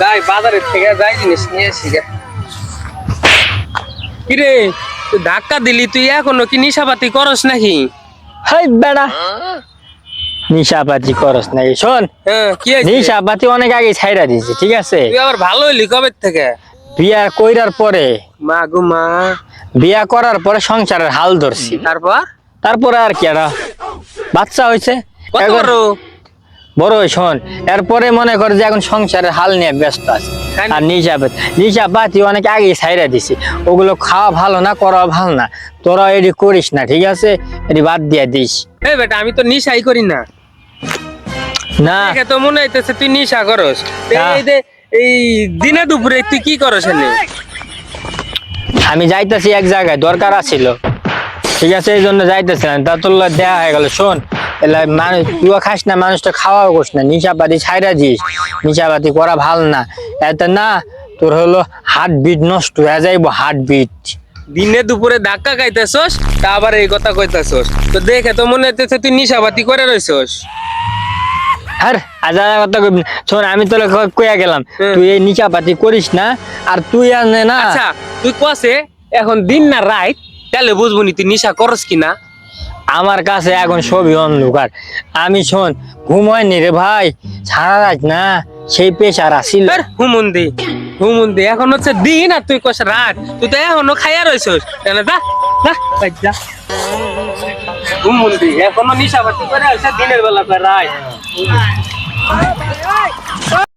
যাই বাজারের থেকে যাই জিনিস নিয়ে আসি গে। কিরে তুই ধাক্কা দিলি তুই এখনও কি নিশাপাতি করস নাকি? হাই বেড়া। নিশাপাতি করস নাকি? শোন হ্যাঁ কি নিশাপাতি অনেক আগে ছাইরা দিয়েছি ঠিক আছে? তুই আবার ভালো হইলি কবে থেকে? বিয়া কইরার পরে। মা গো মা। বিয়া করার পরে সংসারের হাল ধরছি। তারপর? তারপরে আর কি আর বাচ্চা হয়েছে বড় শোন এরপরে মনে করে যে এখন সংসারের হাল নিয়ে ব্যস্ত আছে? আর নিশাপাতি নিশাপাতি অনেক আগে ছাইরা দিছি। ওগুলো খাওয়া ভালো না করা ভালো না। তোরা এটি করিস না ঠিক আছে? এটি বাদ দিয়ে দিস। এই বেটা আমি তো নিশাই করি না। না। তো মনে হইতেছে তুই নিশা করস। এই দিনে দুপুরে তুই কি করস আমি যাইতেছি এক জায়গায় দরকার আছিল। ঠিক আছে এই জন্য যাইতেছিলাম। তা তোর দেয়া হয়ে গেল শোন। এলা মানুষ তুইও খাস না মানুষটা খাওয়াও করিস না নিশাপাতি ছাইরা দিস নিশাপাতি করা ভালো না। এত না তোর হলো হার্ট বিট নষ্ট হয়ে যাইব হার্ট বিট দিনে দুপুরে ধাক্কা খাইতেছস তা আবার এই কথা কইতেছস। তো দেখে তো মনে হইতেছে তুই নিশাবাতি করে রইছস। আর আজা কথা কইবি শোন আমি তোর কইয়া গেলাম তুই এই নিশাপাতি করিস না আর তুই আনে না আচ্ছা তুই কসে এখন দিন না রাত তাহলে বুঝব নি তুই নিশা করস কিনা। আমার কাছে এখন সবই অন্ধকার। আমি শোন ঘুমায়নি রে ভাই। সারা রাত না, সেই পেশার আসিল। হুমুন্দি হুমুন্দি, এখন হচ্ছে দিন আর তুই কস রাত। তুই তো এখনও খাইয়া রইছস। তাহলে যা যা হুমুন্দি, এখনও নিশাবাতি করে দিনের বেলা রাত